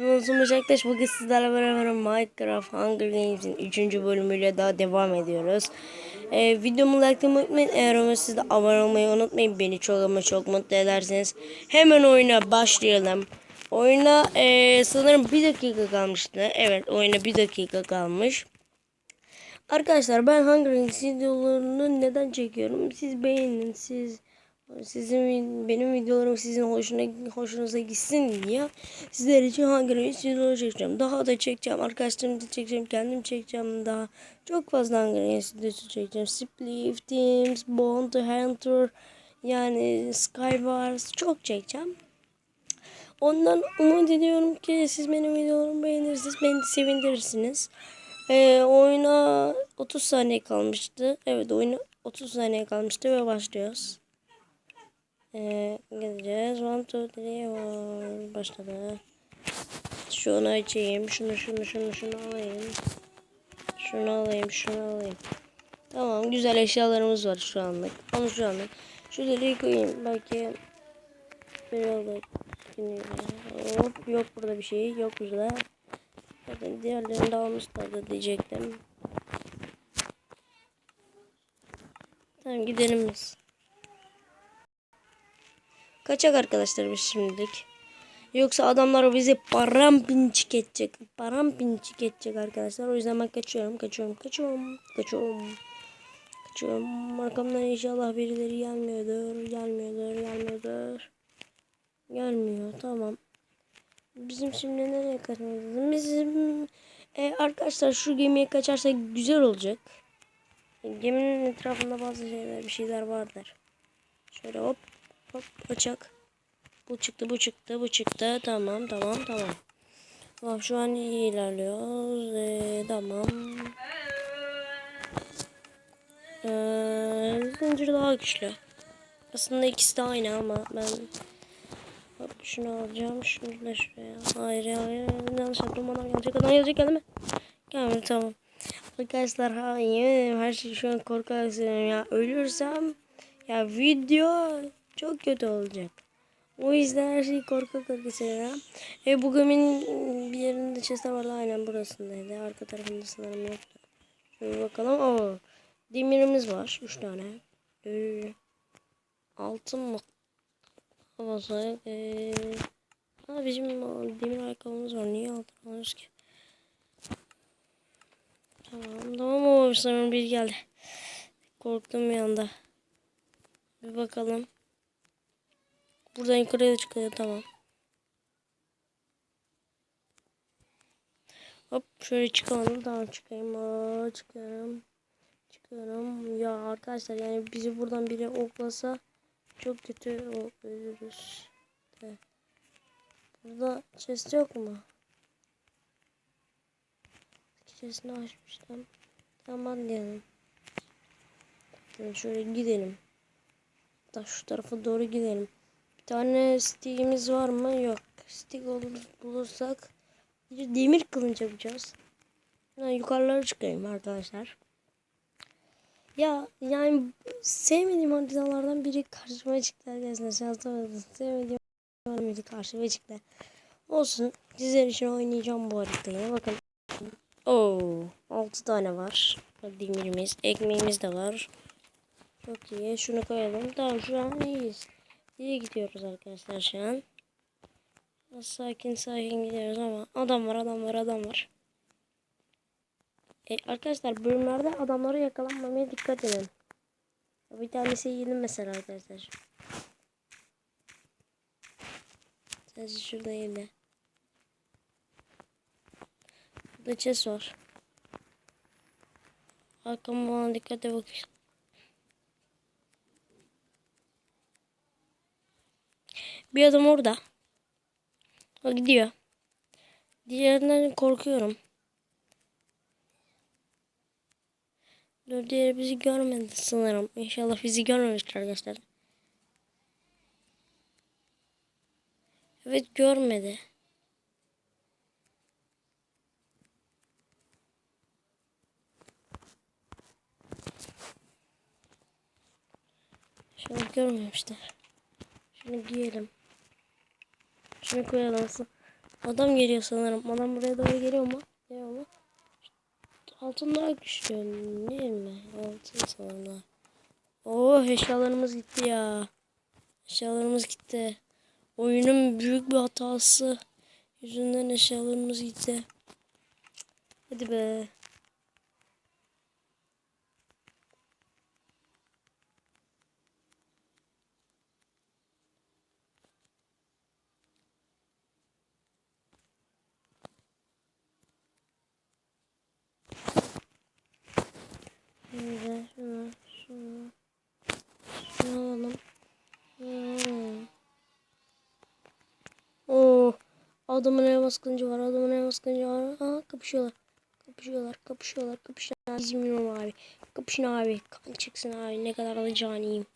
Başaktaş bugün sizlerle beraber Minecraft Hunger Games'in 3. bölümüyle daha devam ediyoruz. Ee, videomu like'lamayı unutmayın. Eğer ama siz de abone olmayı unutmayın. Beni çok ama çok mutlu ederseniz. Hemen oyuna başlayalım. Oyuna ee, sanırım bir dakika kalmıştı. Evet oyuna bir dakika kalmış. Arkadaşlar ben Hunger Games videolarını neden çekiyorum? Siz beğenin, siz sizin benim videolarım sizin hoşuna hoşunuza gitsin diye sizler için Games videoları çekeceğim. Daha da çekeceğim. Arkadaşlarımı da çekeceğim. Kendim çekeceğim daha. Çok fazla Games videosu çekeceğim. Split Teams, Bounty Hunter yani Skywars çok çekeceğim. Ondan umut ediyorum ki siz benim videolarımı beğenirsiniz. Beni sevindirirsiniz. Ee, oyuna 30 saniye kalmıştı. Evet oyuna 30 saniye kalmıştı ve başlıyoruz. Ee, gideceğiz. 1, 2, 3, 4. Başladı. Şunu açayım. Şunu şunu şunu şunu alayım. Şunu alayım. Şunu alayım. Tamam güzel eşyalarımız var şu anlık. Ama şu anlık. Şu deliği koyayım. Belki bir yolda Hop yok burada bir şey. Yok burada. Zaten diğerlerini de almışlardı diyecektim. Tamam gidelim biz. Kaçak arkadaşlar biz şimdilik. Yoksa adamlar bizi parampinçik edecek. Parampinçik edecek arkadaşlar. O yüzden ben kaçıyorum, kaçıyorum, kaçıyorum, kaçıyorum. Kaçıyorum. Arkamdan inşallah birileri gelmiyordur, gelmiyordur, gelmiyordur. Gelmiyor, tamam. Bizim şimdi nereye kaçmamız? Bizim e, arkadaşlar şu gemiye kaçarsak güzel olacak. Geminin etrafında bazı şeyler, bir şeyler vardır. Şöyle hop hop kaçak. Bu çıktı, bu çıktı, bu çıktı. Tamam, tamam, tamam. Tamam şu an iyi ilerliyoruz. Ee, tamam. Ee, zincir daha güçlü. Aslında ikisi de aynı ama ben Hop şunu alacağım. Şunu da şuraya. Hayır. Hayır. Yanlış yaptım. Adam gelecek. Adam gelecek geldi mi? Gelmedi tamam. Arkadaşlar hayır. Her şey şu an korkarak söylüyorum ya. Ölürsem ya video çok kötü olacak. O yüzden her şeyi korka korka söylüyorum. E bu geminin bir yerinde chestler vardı. Aynen burasındaydı. Arka tarafında sanırım yoktu. Şöyle bakalım. Oo. Demirimiz var. Üç tane. Ee, altın mı? Havası. Ee, bizim demir ayakkabımız var. Niye aldırmıyoruz ki? Tamam tamam o sanırım bir geldi. Korktum bir anda. Bir bakalım. Buradan yukarıya çıkıyor tamam. Hop şöyle çıkalım. Tamam çıkayım. Aa, çıkıyorum. Çıkıyorum. Ya arkadaşlar yani bizi buradan biri oklasa çok kötü ölürüz. De. Burada chest yok mu? Chest'ini açmıştım. Tamam diyelim. Yani şöyle gidelim. Da şu tarafa doğru gidelim. Tane stick'imiz var mı? Yok. Stick olur, bulursak bir demir kılınç yapacağız. Yani yukarılara çıkayım arkadaşlar. Ya yani sevmediğim haritalardan biri karşıma çıktı arkadaşlar. Şanslı Sevmediğim biri karşıma çıktı. Olsun. Sizler için oynayacağım bu haritayı. Bakın. Oo, 6 tane var. Demirimiz, ekmeğimiz de var. Çok iyi. Şunu koyalım. Tamam şu an iyiyiz. İyi gidiyoruz arkadaşlar şu an. Sakin sakin gidiyoruz ama adam var adam var adam var. E, arkadaşlar bölümlerde adamları yakalanmamaya dikkat edin. Bir tanesi yedim mesela arkadaşlar. Sadece şurada yedi. Burada chest var. Arkama bana dikkat et Bir adam orada. O gidiyor. Diğerinden korkuyorum. Dur diğeri bizi görmedi sanırım. İnşallah bizi görmemiştir arkadaşlar. Evet görmedi. Şunu görmemişler. Şunu giyelim. Şunu koyalım. Adam geliyor sanırım. Adam buraya doğru geliyor mu? Geliyor mu? Altınlar güçlü değil mi? Altın sanırım. Oo eşyalarımız gitti ya. Eşyalarımız gitti. Oyunun büyük bir hatası yüzünden eşyalarımız gitti. Hadi be. Şöyle, şunu, şunu, şunu alalım. Hmm. Oo, adamın ev baskıncı var, adamın ev baskıncı var. Aa, kapışıyorlar. Kapışıyorlar, kapışıyorlar, kapışıyorlar. İzmiyorum abi. Kapışın abi. Kan çıksın abi. Ne kadar da caniyim.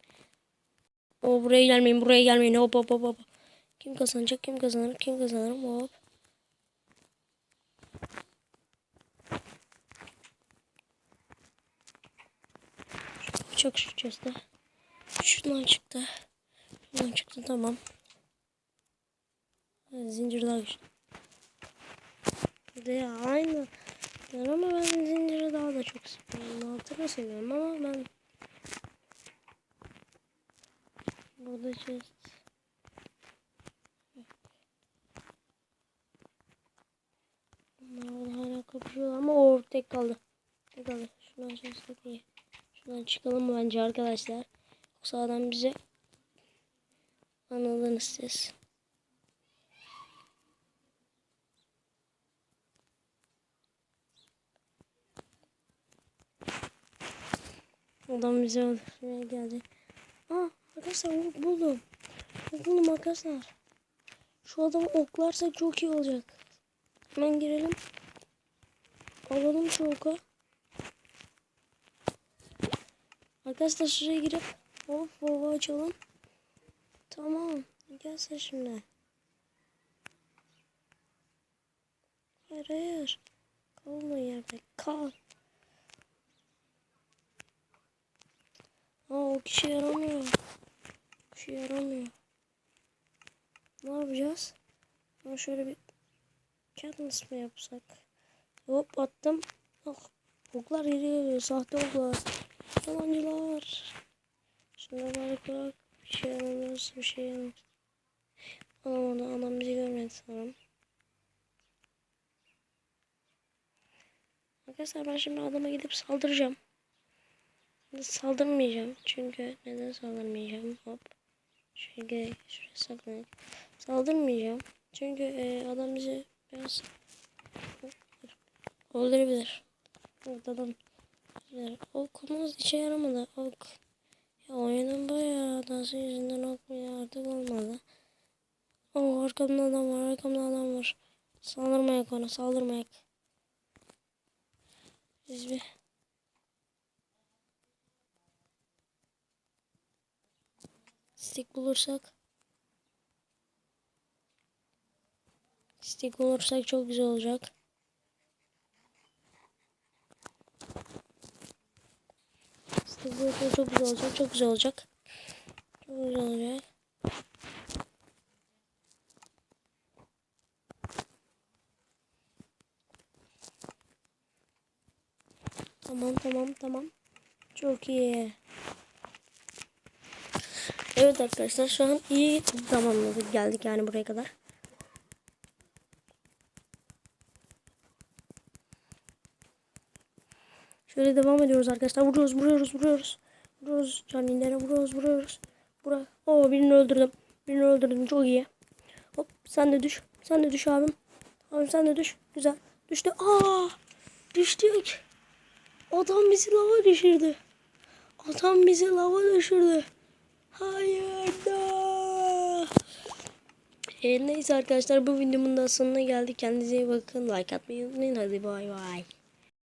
O buraya gelmeyin, buraya gelmeyin. Hop hop hop hop. Kim kazanacak, kim kazanır, kim kazanır? Hop. Çok şükür de. Şundan çıktı. Şundan çıktı tamam. Evet, zincir daha güçlü. De aynı. Yani ama ben zinciri daha da çok seviyorum. Altını seviyorum ama ben burada chest Bunlar orada hala kapışıyorlar ama o tek kaldı. Tek kaldı. Şunu açarsak iyi. Şuradan çıkalım bence arkadaşlar? Yoksa adam bize anladınız siz. Adam bize öldürmeye geldi. Aa arkadaşlar ok buldum. Ok buldum arkadaşlar. Şu adamı oklarsak çok iyi olacak. Hemen girelim. Alalım şu oku. Arkadaşlar şuraya girip hop hop açalım. Tamam. Gel sen şimdi. Hayır hayır. Kalma yerde. Kal. Aa o kişi yaramıyor. O kişi yaramıyor. Ne yapacağız? Ama şöyle bir Katniss mı yapsak? Hop attım. Oh, oklar geliyor. Sahte oklar. Yalancılar. Şunları bari bırak. Bir şey yaramıyorsa bir şey yaramaz. Anam orada anam bizi görmedi sanırım. Arkadaşlar ben şimdi adama gidip saldıracağım. Saldırmayacağım. Çünkü neden saldırmayacağım? Hop. Şöyle şuraya saklanayım. Saldırmayacağım. Çünkü e, adam bizi biraz öldürebilir. Evet adam Okumuz işe yaramadı. Ok. Ya oyunun bayağı hatası yüzünden ok bile artık olmadı. Oh arkamda adam var. Arkamda adam var. Saldırmayak ona. Saldırmayak. Biz bir stick bulursak stick bulursak çok güzel olacak. Bulursak çok güzel olacak. Çok güzel olacak. Çok güzel olacak. Tamam tamam tamam. Çok iyi. Evet arkadaşlar şu an iyi zamanladık geldik yani buraya kadar. Şöyle devam ediyoruz arkadaşlar. Vuruyoruz, vuruyoruz, vuruyoruz. Vuruyoruz canilere, vuruyoruz, vuruyoruz. Bura. Oo birini öldürdüm. Birini öldürdüm. Çok iyi. Hop sen de düş. Sen de düş abim. Abim sen de düş. Güzel. Düştü. Aa! Düştük. Adam bizi lava düşürdü. Adam bizi lava düşürdü. Hayır da. E, neyse arkadaşlar bu videomun da sonuna geldik. Kendinize iyi bakın. Like atmayı unutmayın. Hadi bay bay.